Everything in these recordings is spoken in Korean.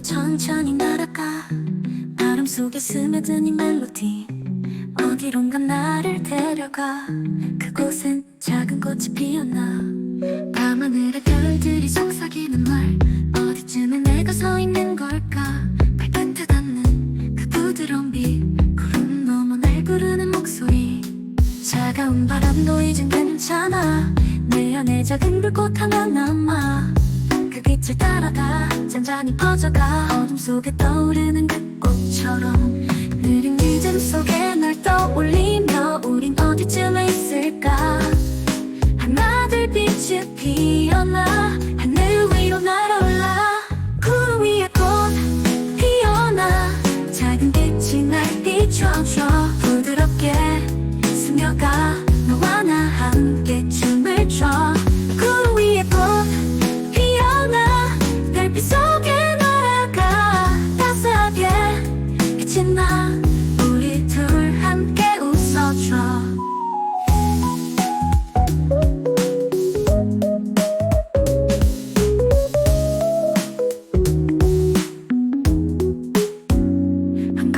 앞으로 천천히 날아가. 바람 속에 스며든 이 멜로디. 어디론가 나를 데려가. 그곳엔 작은 꽃이 피었나. 밤하늘에 별들이 속삭이는 말 어디쯤에 내가 서 있는 걸까? 발끝에 닿는 그 부드러운 빛 구름 넘어 날 부르는 목소리. 차가운 바람도 이젠 괜찮아. 내 안에 작은 불꽃 하나 남아. 그 빛을 따라가 잔잔히 퍼져가 어둠 속에 떠오르는 그 꽃처럼 느린 리듬 속에 널 떠올리며 우린 어디쯤에 있을까? 하나둘 빛이 피어나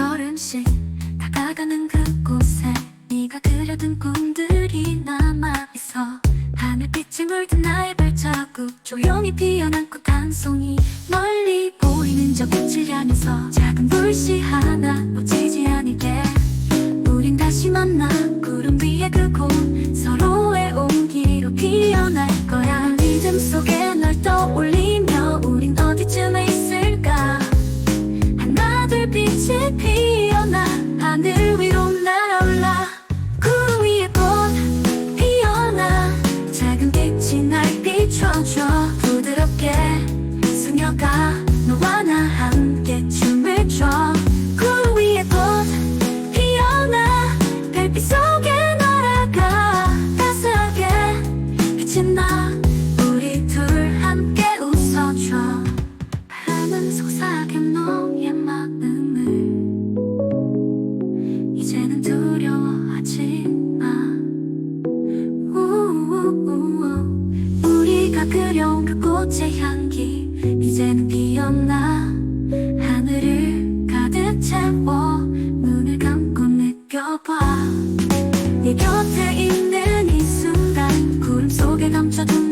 걸음씩 다가가는 그곳에 네가 그려둔 꿈들이 남아있어. 하늘빛이 물든 나의 발자국 조용히 피어난 꽃한 송이 멀리 보이는 저 빛을 향해서 작은 불씨 하나 놓치지 스며가. 너와 나 함께 춤을 춰. 구름 위에 꽃 피어나. 별빛 속 네가 그려온 그 꽃의 향기 이제는 피었나. 하늘을 가득 채워 눈을 감고 느껴봐. 네 곁에 있는 이 순간 구름 속에 감춰둔